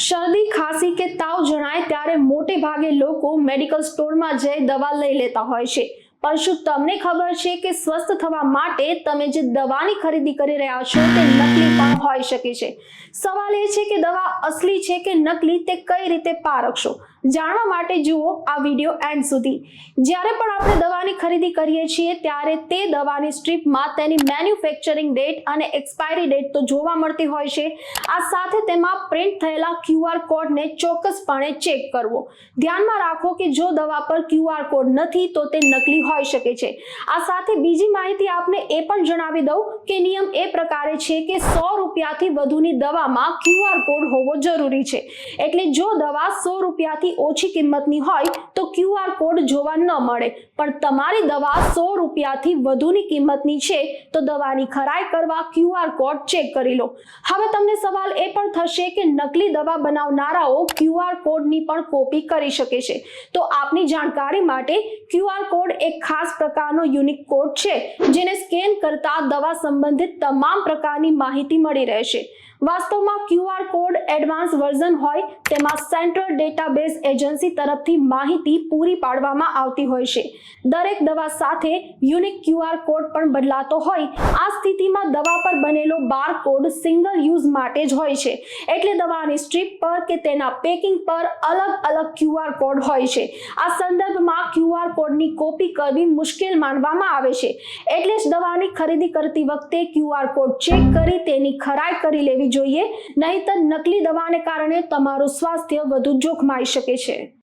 શરદી, ખાંસી કે તાવ જણાય ત્યારે મોટે ભાગે લોકો મેડિકલ સ્ટોરમાં જઈ દવા લઈ લેતા હોય છે. પણ શું તમને ખબર છે કે સ્વસ્થ થવા માટે તમે જે દવાની ખરીદી કરી રહ્યા છો તે નકલી પણ હોઈ શકે છે? સવાલ એ છે કે દવા અસલી છે કે નકલી તે કઈ રીતે પારખશો? જાણવા માટે જુઓ આ વિડિયો એન્ડ સુધી. જ્યારે પણ આપણે દવાની ખરીદી કરીએ છીએ, ત્યારે તે દવાની સ્ટ્રીપમાં તેની મેન્યુફેક્ચરિંગ ડેટ અને એક્સપાયરી ડેટ તો જોવા મળતી હોય છે. આ સાથે તેમાં પ્રિન્ટ થયેલા ક્યુઆર કોડને ચોક્કસપણે ચેક કરવો. ધ્યાનમાં રાખો કે જો દવા પર ક્યુઆર કોડ નથી, તો તે નકલી હોઈ શકે છે. આ સાથે બીજી માહિતી આપને એ પણ જણાવી દઉં કે નિયમ એ પ્રકારે છે કે સો રૂપિયાથી વધુની દવામાં ક્યુઆર કોડ હોવો જરૂરી છે. એટલે જો દવા સો રૂપિયાથી ઓછી કિંમતની હોય ક્યુઆર કોડ જોવા ન મળે. પણ તમારી દવા સો રૂપિયાથી વધુની કિંમતની છે, તો દવાની ખરાઈ કરવા ક્યુઆર કોડ ચેક કરી લો. હવે તમને સવાલ એ પણ થશે કે નકલી દવા બનાવનારાઓ ક્યુઆર કોડની પણ કોપી કરી શકે છે. તો આપની જાણકારી માટે ક્યુઆર કોડ એક ખાસ પ્રકારનો યુનિક કોડ છે, જેને સ્કેન કરતા દવા સંબંધિત તમામ પ્રકારની માહિતી મળી રહેશે. વાસ્તવમાં ક્યુઆર કોડ એડવાન્સ વર્ઝન હોય, તેમાં સેન્ટ્રલ ડેટાબેઝ એજન્સી તરફથી માહિતી પૂરી પાડવામાં આવતી હોય છે. દરેક દવા સાથે યુનિક ક્યુઆર કોડ પણ બદલાતો હોય. આ સ્થિતિમાં દવા પર બનેલો બાર કોડ સિંગલ યુઝ માટે જ હોય છે. એટલે દવાની સ્ટ્રીપ પર કે તેના પેકિંગ પર અલગ અલગ ક્યુઆર કોડ હોય છે. આ સંદર્ભમાં ક્યુઆર કોડની કોપી કરવી મુશ્કેલ માનવામાં આવે છે. એટલે જ દવાની ખરીદી કરતી વખતે ક્યુઆર કોડ ચેક કરી તેની ખરાઈ કરી લેવી જોઈએ. નહીતર નકલી દવાને કારણે તમારું સ્વાસ્થ્ય વધુ જોખમાઈ શકે છે.